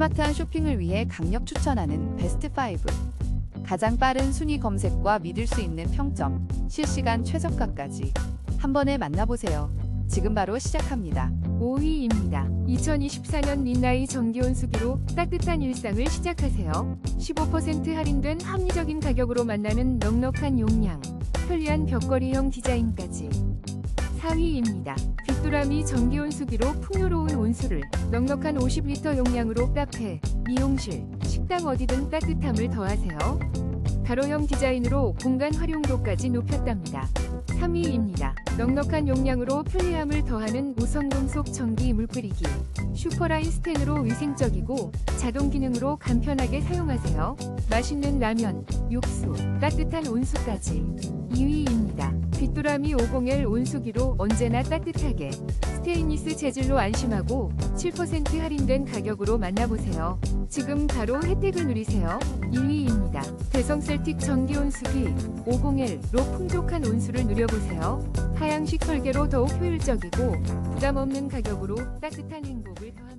스마트한 쇼핑을 위해 강력 추천하는 베스트 5. 가장 빠른 순위 검색과 믿을 수 있는 평점, 실시간 최저가까지 한 번에 만나보세요. 지금 바로 시작합니다. 5위입니다. 2024년 린나이 전기온 수기로 따뜻한 일상을 시작하세요. 15% 할인된 합리적인 가격으로 만나는 넉넉한 용량, 편리한 벽걸이형 디자인까지. 4위입니다. 빅도라미 전기온수기로 풍요로운 온수를 넉넉한 50리터 용량으로 카페, 미용실, 식당 어디든 따뜻함을 더하세요. 가로형 디자인으로 공간 활용도까지 높였답니다. 3위입니다. 넉넉한 용량으로 편리함을 더하는 5성금속 전기 물뿌리기. 슈퍼라인 스텐으로 위생적이고 자동 기능으로 간편하게 사용하세요. 맛있는 라면, 육수, 따뜻한 온수까지. 2위입니다. 빗도라미 50L 온수기로 언제나 따뜻하게 스테인리스 재질로 안심하고 7% 할인된 가격으로 만나보세요. 지금 바로 혜택을 누리세요. 1위입니다. 대성 셀틱 전기 온수기 50L로 풍족한 온수를 누려보세요. 하향식 설계로 더욱 효율적이고 부담 없는 가격으로 따뜻한 행복을 더하